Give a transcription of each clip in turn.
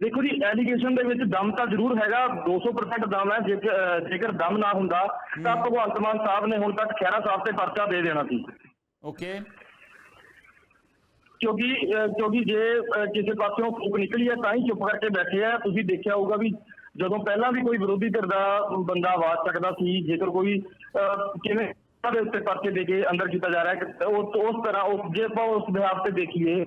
ਦੇਖੋ ਜੀ ਐਲੀਗੇਸ਼ਨ ਦੇ ਵਿੱਚ ਦਮ ਤਾਂ ਜ਼ਰੂਰ ਹੈਗਾ 200% ਦਮ ਹੈ ਜੇਕਰ ਜੇਕਰ ਦਮ ਨਾ ਹੁੰਦਾ ਤਾਂ ਭਗਵੰਤ ਮਾਨ ਸਾਹਿਬ ਨੇ ਹੁਣ ਤੱਕ ਖਹਿਰਾ ਸਾਹਿਬ ਤੇ ਪਰਚਾ ਦੇ ਦੇਣਾ ਸੀ। ਓਕੇ। ਕਿਉਂਕਿ ਕਿਉਂਕਿ ਜੇ ਕਿਸੇ ਪਾਸਿਓਂ ਫੂਕ ਨਿਕਲੀ ਹੈ ਤਾਂ ਹੀ ਚੁੱਪ ਕਰਕੇ ਬੈਠੇ ਆ। ਤੁਸੀਂ ਦੇਖਿਆ ਹੋਊਗਾ ਵੀ ਜਦੋਂ ਪਹਿਲਾਂ ਵੀ ਕੋਈ ਵਿਰੋਧੀ ਧਿਰ ਦਾ ਬੰਦਾ ਆਵਾਜ਼ ਚੱਕਦਾ ਸੀ ਜੇਕਰ ਕੋਈ ਕਿਵੇਂ ਦੇ ਉੱਤੇ ਪਰਚੇ ਦੇ ਕੇ ਅੰਦਰ ਕੀਤਾ ਜਾ ਰਿਹਾ ਹੈ ਉਸ ਤਰ੍ਹਾਂ ਉਸ ਜੇ ਆਪਾਂ ਉਸ ਬਿਹਾਫ ਤੇ ਦੇਖੀਏ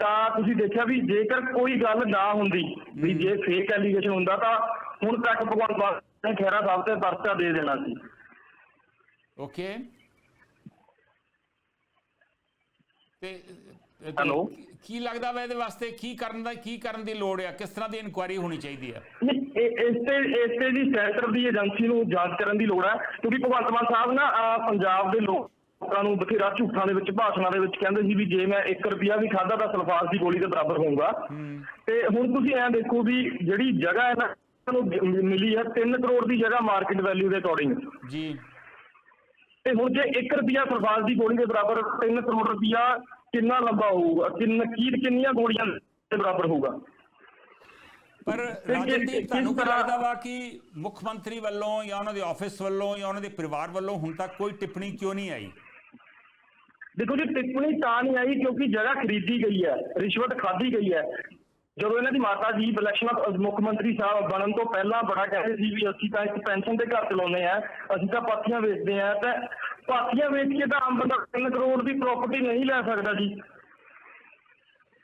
ਤਾਂ ਤੁਸੀਂ ਦੇਖਿਆ ਵੀ ਜੇਕਰ ਕੋਈ ਗੱਲ ਨਾ ਹੁੰਦੀ ਵੀ ਜੇ ਫੇਕ ਐਲੀਗੇਸ਼ਨ ਹੁੰਦਾ ਤਾਂ ਹੁਣ ਤੱਕ ਭਗਵੰਤ ਮਾਨ ਨੇ ਖਹਿਰਾ ਸਾਹਿਬ ਤੇ ਪਰਚਾ ਦੇ ਦੇਣਾ ਸੀ। ਓਕੇ ਤੇ Hello? ਕੀ- ਲੱਗਦਾ ਵਾ ਇਹਦੇ ਵਾਸਤੇ? ਕੀ ਕਰਨ ਦਾ ਕੀ ਕਰਨ ਦੀ ਲੋੜ ਆ? ਕਿਸ ਤਰ੍ਹਾਂ ਦੀ ਇਨਕੁਆਇਰੀ ਹੋਣੀ ਚਾਹੀਦੀ ਇਹ- ਇਸ ਤੇ ਇਸ ਤੇ ਜੀ ਸੈਂਟਰ ਦੀ ਏਜੰਸੀ ਨੂੰ ਜਾਂਚ ਕਰਨ ਦੀ ਲੋੜ ਹੈ ਕਿਉਂਕਿ ਭਗਵੰਤ ਮਾਨ ਸਾਹਿਬ ਨਾ ਪੰਜਾਬ ਦੇ ਲੋਕਾਂ ਨੂੰ ਬਥੇਰਾ ਝੂਠਾਂ ਦੇ ਵਿੱਚ ਭਾਸ਼ਣਾਂ ਦੇ ਵਿੱਚ ਕਹਿੰਦੇ ਸੀ ਵੀ ਜੇ ਮੈਂ 1 ਰੁਪਿਆ ਵੀ ਖਾਦਾ ਤਾਂ ਸਲਫਾਸ ਦੀ ਗੋਲੀ ਦੇ ਬਰਾਬਰ ਹੋਊਗਾ। ਤੇ ਹੁਣ ਤੁਸੀਂ ਐਂ ਦੇਖੋ ਵੀ ਜਿਹੜੀ ਜਗ੍ਹਾ ਹੈ ਨਾ ਨੂੰ ਮਿਲੀ ਹੈ 3 ਕਰੋੜ ਦੀ ਜਗ੍ਹਾ ਮਾਰਕੀਟ ਵੈਲਿਊ ਦੇ ਅਕੋਰਡਿੰਗ ਜੀ। ਤੇ ਹੁਣ ਜੇ 1 ਰੁਪਿਆ ਸਲਫਾਸ ਦੀ ਗੋਲੀ ਦੇ ਬਰਾਬਰ 3 ਕਰੋੜ ਰੁਪਿਆ ਕਿੰਨਾ ਲੰਬਾ ਹੋਊਗਾ? ਕਿੰਨ ਕੀ ਕਿੰਨੀਆਂ ਗੋਲੀਆਂ ਦੇ ਬਰਾਬਰ ਹੋਊਗਾ? ਪਰ ਤੁਹਾਨੂੰ ਕੀ ਲੱਗਦਾ ਵਾ ਕਿ ਮੁੱਖ ਮੰਤਰੀ ਵੱਲੋਂ ਜਾਂ ਉਹਨਾਂ ਦੇ ਆਫਿਸ ਵੱਲੋਂ ਜਾਂ ਉਹਨਾਂ ਦੇ ਪਰਿਵਾਰ ਵੱਲੋਂ ਹੁਣ ਤੱਕ ਕੋਈ ਟਿੱਪਣੀ ਕਿਉਂ ਨਹੀਂ ਆਈ? ਦੇਖੋ ਜੀ ਟਿੱਪਣੀ ਤਾਂ ਨਹੀਂ ਆਈ ਕਿਉਂਕਿ ਜਗ੍ਹਾ ਖਰੀਦੀ ਗਈ ਹੈ ਰਿਸ਼ਵਤ ਖਾਧੀ ਗਈ ਹੈ। ਜਦੋਂ ਇਹਨਾਂ ਦੀ ਮਾਤਾ ਜੀ ਇਲੈਕਸ਼ਨ ਮੁੱਖ ਮੰਤਰੀ ਸਾਹਿਬ ਬਣਨ ਤੋਂ ਪਹਿਲਾਂ ਬੜਾ ਕਹਿੰਦੇ ਸੀ ਵੀ ਅਸੀਂ ਤਾਂ ਇੱਕ ਪੈਨਸ਼ਨ ਦੇ ਘਰ ਚਲਾਉਂਦੇ ਆ ਅਸੀਂ ਤਾਂ ਪਾਥੀਆਂ ਵੇਚਦੇ ਆ ਤੇ ਪਾਥੀਆਂ ਵੇਚ ਕੇ ਤਾਂ ਆਮ ਬੰਦਾ 3 ਕਰੋੜ ਦੀ ਪ੍ਰਾਪਰਟੀ ਨਹੀਂ ਲੈ ਸਕਦਾ ਜੀ।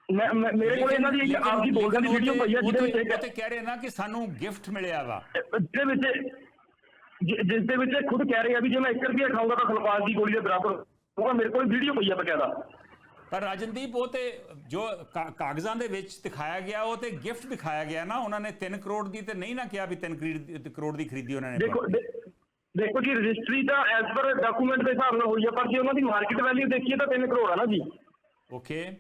ਮੈਂ ਮੇਰੇ ਕੋਲ ਇਹਨਾਂ ਦੀ ਇੱਕ ਆਪਦੀ ਬੋਲਣ ਦੀ ਵੀਡੀਓ ਪਈ ਤੇ- ਜਿਹਦੇ ਵਿੱਚ ਤੇ ਕਹਿ ਰਹੇ ਨਾ ਕਿ ਸਾਨੂੰ ਗਿਫਟ ਮਿਲਿਆ ਵਾ। ਜਿਹਦੇ ਵਿੱਚ ਜਿਸ ਦੇ ਵਿੱਚ ਇਹ ਖੁਦ ਕਹਿ ਰਹੇ ਆ ਵੀ ਜੇ ਮੈਂ 1 ਰੁਪਿਆ ਖਾਊਂਗਾ ਤਾਂ ਸਲਫਾਸ ਦੀ ਗੋਲੀ ਦੇ ਬਰਾਬਰ ਹੋਊਗਾ ਮੇਰੇ ਕੋਲ ਵੀਡੀਓ ਪਈ ਆ ਬਕਾਇਦਾ। ਪਰ ਰਾਜਨਦੀਪ ਉਹ ਤੇ ਜੋ ਕਾਗਜ਼ਾਂ ਦੇ ਵਿੱਚ ਦਿਖਾਇਆ ਗਿਆ ਉਹ ਤੇ ਗਿਫਟ ਦਿਖਾਇਆ ਗਿਆ ਨਾ ਉਹਨਾਂ ਨੇ 3 ਕਰੋੜ ਦੀ ਤੇ ਨਹੀਂ ਨਾ ਕਿਹਾ ਵੀ 3 ਕਰੋੜ ਦੀ ਖਰੀਦੀ ਉਹਨਾਂ ਨੇ ਦੇਖੋ ਦੇਖੋ ਜੀ ਰਜਿਸਟਰੀ ਤਾਂ ਐਸ ਪਰ ਡਾਕੂਮੈਂਟ ਦੇ ਹਿਸਾਬ ਨਾਲ ਹੋਈ ਹੈ ਪਰ ਜੇ ਉਹਨਾਂ ਦੀ ਮਾਰਕੀਟ ਵੈਲਿਊ ਦੇਖੀਏ ਤਾਂ 3 ਕਰੋੜ ਆ ਨਾ ਜੀ। ਓਕੇ।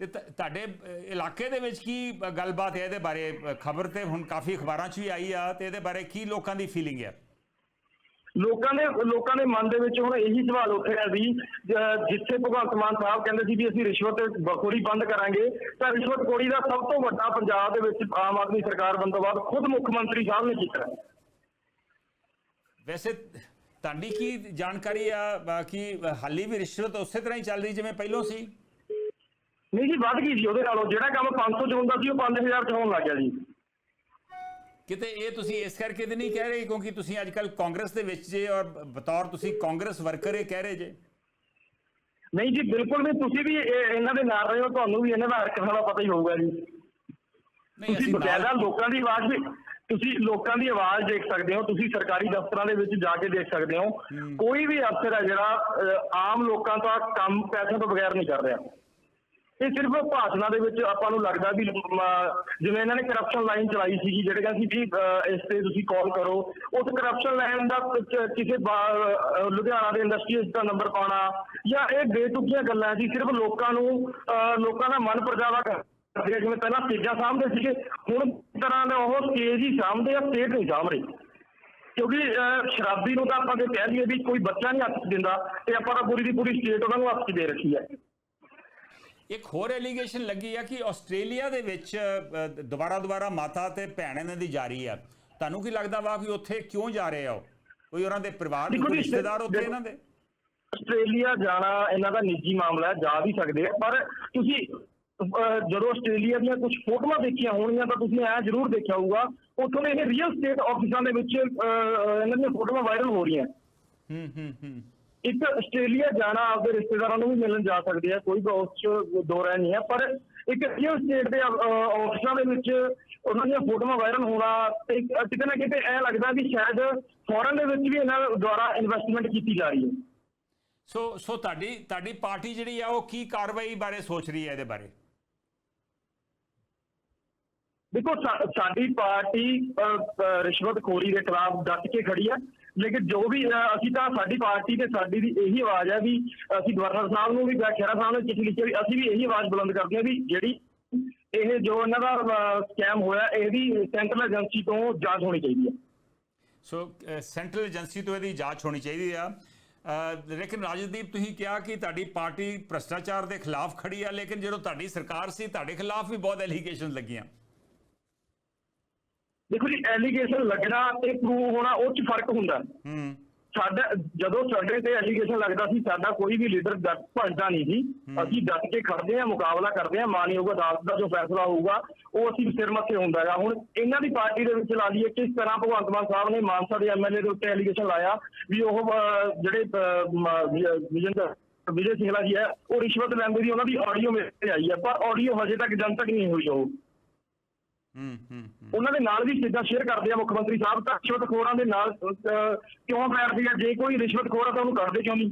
ਤੇ ਤੁਹਾਡੇ ਇਲਾਕੇ ਦੇ ਵਿੱਚ ਕੀ ਗੱਲਬਾਤ ਹੈ ਇਹਦੇ ਬਾਰੇ? ਖਬਰ ਤੇ ਹੁਣ ਕਾਫੀ ਅਖਬਾਰਾਂ 'ਚ ਵੀ ਆਈ ਆ ਤੇ ਇਹਦੇ ਬਾਰੇ ਕੀ ਲੋਕਾਂ ਦੀ ਫੀਲਿੰਗ ਹੈ? ਲੋਕਾਂ ਦੇ ਲੋਕਾਂ ਦੇ ਮਨ ਦੇ ਵਿੱਚ ਹੁਣ ਇਹੀ ਸਵਾਲ ਉੱਠ ਰਿਹਾ ਸੀ ਜਿੱਥੇ ਭਗਵੰਤ ਮਾਨ ਸਾਹਿਬ ਕਹਿੰਦੇ ਸੀ ਵੀ ਅਸੀਂ ਰਿਸ਼ਵਤ ਬਖੋਰੀ ਬੰਦ ਕਰਾਂਗੇ ਤਾਂ ਰਿਸ਼ਵਤਖੋਰੀ ਦਾ ਸਭ ਤੋਂ ਵੱਡਾ ਪੰਜਾਬ ਦੇ ਵਿੱਚ ਆਮ ਆਦਮੀ ਸਰਕਾਰ ਬਣਨ ਤੋਂ ਬਾਅਦ ਖੁਦ ਮੁੱਖ ਮੰਤਰੀ ਸਾਹਿਬ ਨੇ ਕੀਤਾ। ਵੈਸੇ ਤੁਹਾਡੀ ਕੀ ਜਾਣਕਾਰੀ ਆ ਕਿ ਹਾਲੀ ਵੀ ਰਿਸ਼ਵਤ ਉਸੇ ਤਰ੍ਹਾਂ ਹੀ ਚੱਲ ਰਹੀ ਜਿਵੇਂ ਪਹਿਲਾਂ ਸੀ? ਨਹੀਂ ਜੀ ਵੱਧ ਗਈ ਜੀ ਉਹਦੇ ਨਾਲੋਂ। ਜਿਹੜਾ ਕੰਮ 500 ਚ ਹੁੰਦਾ ਸੀ ਉਹ 5000 ਚ ਹੋਣ ਲੱਗ ਗਿਆ ਜੀ। ਕਿਤੇ ਇਹ ਤੁਸੀਂ ਇਸ ਕਰਕੇ ਤੇ ਨਹੀਂ ਕਹਿ ਰਹੇ ਕਿਉਂਕਿ ਤੁਸੀਂ ਅੱਜ ਕੱਲ ਕਾਂਗਰਸ ਦੇ ਵਿੱਚ ਜੇ ਔਰ ਬਤੌਰ ਤੁਸੀਂ ਕਾਂਗਰਸ ਵਰਕਰ ਇਹ ਕਹਿ ਰਹੇ ਜੇ? ਨਹੀਂ ਜੀ ਬਿਲਕੁਲ ਨਹੀਂ ਤੁਸੀਂ ਵੀ ਇਹ- ਇਹਨਾਂ ਦੇ ਨਾਲ ਰਹੇ ਹੋ ਤੁਹਾਨੂੰ ਵੀ ਇਹਨਾਂ ਦਾ ਹਰਕਤਾਂ ਦਾ ਪਤਾ ਹੀ ਹੋਊਗਾ ਜੀ। ਨਹੀਂ ਅਸੀਂ ਬਕਾਇਦਾ ਲੋਕਾਂ ਦੀ ਆਵਾਜ਼ ਵੀ ਤੁਸੀਂ ਲੋਕਾਂ ਦੀ ਆਵਾਜ਼ ਦੇਖ ਸਕਦੇ ਹੋ ਤੁਸੀਂ ਸਰਕਾਰੀ ਦਫ਼ਤਰਾਂ ਦੇ ਵਿੱਚ ਜਾ ਕੇ ਦੇਖ ਸਕਦੇ ਹੋ। ਕੋਈ ਵੀ ਅਫਸਰ ਹੈ ਜਿਹੜਾ ਆਮ ਲੋਕਾਂ ਦਾ ਕੰਮ ਪੈਸੇ ਤੋਂ ਬਗੈਰ ਨਹੀਂ ਕਰ ਰਿਹਾ। ਇਹ ਸਿਰਫ ਭਾਸ਼ਣਾਂ ਦੇ ਵਿੱਚ ਆਪਾਂ ਨੂੰ ਲੱਗਦਾ ਵੀ ਜਿਵੇਂ ਇਹਨਾਂ ਨੇ ਕਰਪਸ਼ਨ ਲਾਈਨ ਚਲਾਈ ਸੀਗੀ ਜਿਹੜੇ ਕਹਿੰਦੇ ਸੀ ਵੀ ਇਸ ਤੇ ਤੁਸੀਂ ਕਾਲ ਕਰੋ। ਉਸ ਕਰਪਸ਼ਨ ਲਾਈਨ ਦਾ ਕਿਸੇ ਲੁਧਿਆਣਾ ਦੇ ਇੰਡਸਟਰੀਜ਼ ਦਾ ਨੰਬਰ ਪਾਉਣਾ ਜਾਂ ਇਹ ਬੇਤੁਕੀਆਂ ਗੱਲਾਂ ਸੀ ਸਿਰਫ ਲੋਕਾਂ ਨੂੰ ਅਹ, ਲੋਕਾਂ ਦਾ ਮਨ ਪਰਜਾਵਾ ਕਰ ਕਰਦੇ ਜਿਵੇਂ ਪਹਿਲਾਂ ਸਟੇਜਾਂ ਸਾਹਮਣੇ ਸੀਗੇ ਹੁਣ ਤਰ੍ਹਾਂ ਦਾ ਉਹ ਸਟੇਜ ਹੀ ਸਾਹਮਣੇ ਆ ਸਟੇਜ ਨਹੀਂ ਸਾਹਮਣੇ ਕਿਉਂਕਿ ਅਹ, ਸ਼ਰਾਬੀ ਨੂੰ ਤਾਂ ਆਪਾਂ ਦੇ ਕਹਿ ਲਈਏ ਵੀ ਕੋਈ ਬੱਚਾ ਨਹੀਂ ਹੱਥ ਦਿੰਦਾ ਤੇ ਆਪਾਂ ਤਾਂ ਪੂਰੀ ਦੀ ਪੂਰੀ ਸਟੇਟ ਉਹਨਾਂ ਨੂੰ ਹੱਥ 'ਚ ਦੇ ਰੱਖੀ ਹੈ। ਇੱਕ ਹੋਰ ਐਲੀਗੇਸ਼ਨ ਲੱਗੀ ਆ ਕਿ ਆਸਟ੍ਰੇਲੀਆ ਦੇ ਵਿੱਚ ਦੁਬਾਰਾ ਦੁਬਾਰਾ ਮਾਤਾ ਤੇ ਭੈਣ ਇਹਨਾਂ ਦੀ ਜਾ ਰਹੀ ਆ। ਤੁਹਾਨੂੰ ਕੀ ਲੱਗਦਾ ਵਾ ਕਿ ਉੱਥੇ ਕਿਉਂ ਜਾ ਰਹੇ ਆ ਕੋਈ ਉਹਨਾਂ ਦੇ ਪਰਿਵਾਰ ਦੇ ਰਿਸ਼ਤੇਦਾਰ ਉੱਥੇ ਇਹਨਾਂ ਦੇ? ਆਸਟ੍ਰੇਲੀਆ ਜਾਣਾ ਇਹਨਾਂ ਦਾ ਨਿੱਜੀ ਮਾਮਲਾ ਹੈ ਜਾ ਵੀ ਸਕਦੇ ਆ ਪਰ ਤੁਸੀਂ ਜਦੋਂ ਆਸਟ੍ਰੇਲੀਆ ਦੀਆਂ ਕੁਝ ਫੋਟੋਆਂ ਦੇਖੀਆਂ ਹੋਣਗੀਆਂ ਤਾਂ ਤੁਸੀਂ ਐ ਜ਼ਰੂਰ ਦੇਖਿਆ ਹੋਊਗਾ ਉੱਥੋਂ ਦੇ ਇਹ ਰੀਅਲ ਸਟੇਟ ਆਫਿਸਾਂ ਦੇ ਵਿੱਚ ਇਹਨਾਂ ਦੀਆਂ ਫੋਟੋਆਂ ਵਾਇਰਲ ਹੋ ਰਹੀਆਂ। ਹੂੰ ਹੂੰ ਹੂੰ। ਇੱਕ ਆਸਟ੍ਰੇਲੀਆ ਜਾਣਾ ਆਪਦੇ ਰਿਸ਼ਤੇਦਾਰਾਂ ਨੂੰ ਵੀ ਮਿਲਣ ਜਾ ਸਕਦੇ ਆ ਕੋਈ ਉਸ ਚ ਦੋ ਰਹਿ ਨਹੀਂ ਹੈ ਪਰ ਇੱਕ ਰੀਅਲ ਸਟੇਟ ਦੇ ਆਫਿਸਾਂ ਦੇ ਵਿੱਚ ਉਹਨਾਂ ਦੀਆਂ ਫੋਟੋਆਂ ਵਾਇਰਲ ਹੋਣਾ ਤੇ ਕਿਤੇ ਨਾ ਕਿਤੇ ਐ ਲੱਗਦਾ ਵੀ ਸ਼ਾਇਦ ਫੋਰਨ ਦੇ ਵਿੱਚ ਵੀ ਇਹਨਾਂ ਦੁਆਰਾ ਇਨਵੈਸਟਮੈਂਟ ਕੀਤੀ ਜਾ ਰਹੀ ਹੈ। ਸੋ ਸੋ ਤੁਹਾਡੀ ਤੁਹਾਡੀ ਪਾਰਟੀ ਜਿਹੜੀ ਆ ਉਹ ਕੀ ਕਾਰਵਾਈ ਬਾਰੇ ਸੋਚ ਰਹੀ ਹੈ ਇਹਦੇ ਬਾਰੇ? ਦੇਖੋ ਸਾਡੀ ਪਾਰਟੀ ਰਿਸ਼ਵਤਖੋਰੀ ਦੇ ਖਿਲਾਫ ਡਟ ਕੇ ਖੜੀ ਹੈ। ਲੇਕਿਨ ਜੋ ਵੀ ਅਸੀਂ ਤਾਂ ਸਾਡੀ ਪਾਰਟੀ ਤੇ ਸਾਡੀ ਦੀ ਇਹੀ ਆਵਾਜ਼ ਹੈ ਵੀ ਅਸੀਂ ਗਵਰਨਰ ਸਾਹਿਬ ਨੂੰ ਵੀ ਖਹਿਰਾ ਸਾਹਿਬ ਨੇ ਚਿੱਠੀ ਲਿਖੀ ਹੈ ਵੀ ਅਸੀਂ ਵੀ ਇਹੀ ਆਵਾਜ਼ ਬੁਲੰਦ ਕਰਦੇ ਹਾਂ ਵੀ ਜਿਹੜੀ ਇਹ ਜੋ ਇਹਨਾਂ ਦਾ ਸਕੈਮ ਹੋਇਆ, ਇਹਦੀ ਸੈਂਟਰਲ ਏਜੰਸੀ ਤੋਂ ਜਾਂਚ ਹੋਣੀ ਚਾਹੀਦੀ ਹੈ ਸੋ ਸੈਂਟਰਲ ਏਜੰਸੀ ਤੋਂ ਇਹਦੀ ਜਾਂਚ ਹੋਣੀ ਚਾਹੀਦੀ ਆ। ਲੇਕਿਨ ਰਾਜਦੀਪ, ਤੁਸੀਂ ਕਿਹਾ ਕਿ ਤੁਹਾਡੀ ਪਾਰਟੀ ਭ੍ਰਸ਼ਟਾਚਾਰ ਦੇ ਖਿਲਾਫ ਖੜੀ ਆ, ਲੇਕਿਨ ਜਦੋਂ ਤੁਹਾਡੀ ਸਰਕਾਰ ਸੀ, ਤੁਹਾਡੇ ਖਿਲਾਫ ਵੀ ਬਹੁਤ ਐਲੀਗੇਸ਼ਨ ਲੱਗੀਆਂ। ਦੇਖੋ ਜੀ ਐਲੀਗੇਸ਼ਨ ਲੱਗਣਾ ਤੇ ਪ੍ਰੂਵ ਹੋਣਾ ਉਹ ਚ ਫ਼ਰਕ ਹੁੰਦਾ। ਹੂੰ। ਸਾਡਾ ਜਦੋਂ ਸਾਡੇ ਤੇ ਐਲੀਗੇਸ਼ਨ ਲੱਗਦਾ ਸੀ ਸਾਡਾ ਕੋਈ ਵੀ ਲੀਡਰ ਡਟ ਭੱਜਦਾ ਨਹੀਂ ਸੀ। ਅਸੀਂ ਡਟ ਕੇ ਖੜਦੇ ਆ ਮੁਕਾਬਲਾ ਕਰਦੇ ਆ ਮਾਨਯੋਗ ਅਦਾਲਤ ਦਾ ਜੋ ਫੈਸਲਾ ਹੋਊਗਾ ਉਹ ਅਸੀਂ ਸਿਰ ਮੱਥੇ ਹੁੰਦਾ ਹੈਗਾ। ਹੁਣ ਇਹਨਾਂ ਦੀ ਪਾਰਟੀ ਦੇ ਵਿੱਚ ਲਾ ਲਈਏ ਕਿਸ ਤਰ੍ਹਾਂ ਭਗਵੰਤ ਮਾਨ ਸਾਹਿਬ ਨੇ ਮਾਨਸਾ ਦੇ ਐਮਐਲਏ ਦੇ ਉੱਤੇ ਐਲੀਗੇਸ਼ਨ ਲਾਇਆ ਵੀ ਉਹ ਜਿਹੜੇ ਮ- ਵਿਜੇ ਸਿੰਗਲਾ ਜੀ ਹੈ ਉਹ ਰਿਸ਼ਵਤ ਲੈਂਦੇ ਦੀ ਉਹਨਾਂ ਦੀ ਆਡੀਓ ਮੇਰੇ ਆਈ ਹੈ ਪਰ ਆਡੀਓ ਹਜੇ ਤੱਕ ਜਨਤਕ ਨਹੀਂ ਹੋਈ ਉਹ। ਹੂੰ ਹੂੰ ਹੂੰ। ਉਹਨਾਂ ਦੇ ਨਾਲ ਵੀ ਸਿੱਧਾ ਸ਼ੇਅਰ ਕਰਦੇ ਆ ਮੁੱਖ ਮੰਤਰੀ ਸਾਹਿਬ? ਤਾਂ ਰਿਸ਼ਵਤਖੋਰਾਂ ਦੇ ਨਾਲ ਅਹ, ਕਿਉਂ ਬੈਠਦੀ ਆ? ਜੇ ਕੋਈ ਰਿਸ਼ਵਤਖੋਰ ਆ ਤਾਂ ਉਹਨੂੰ ਕਰਦੇ ਕਿਉਂ ਨਹੀਂ?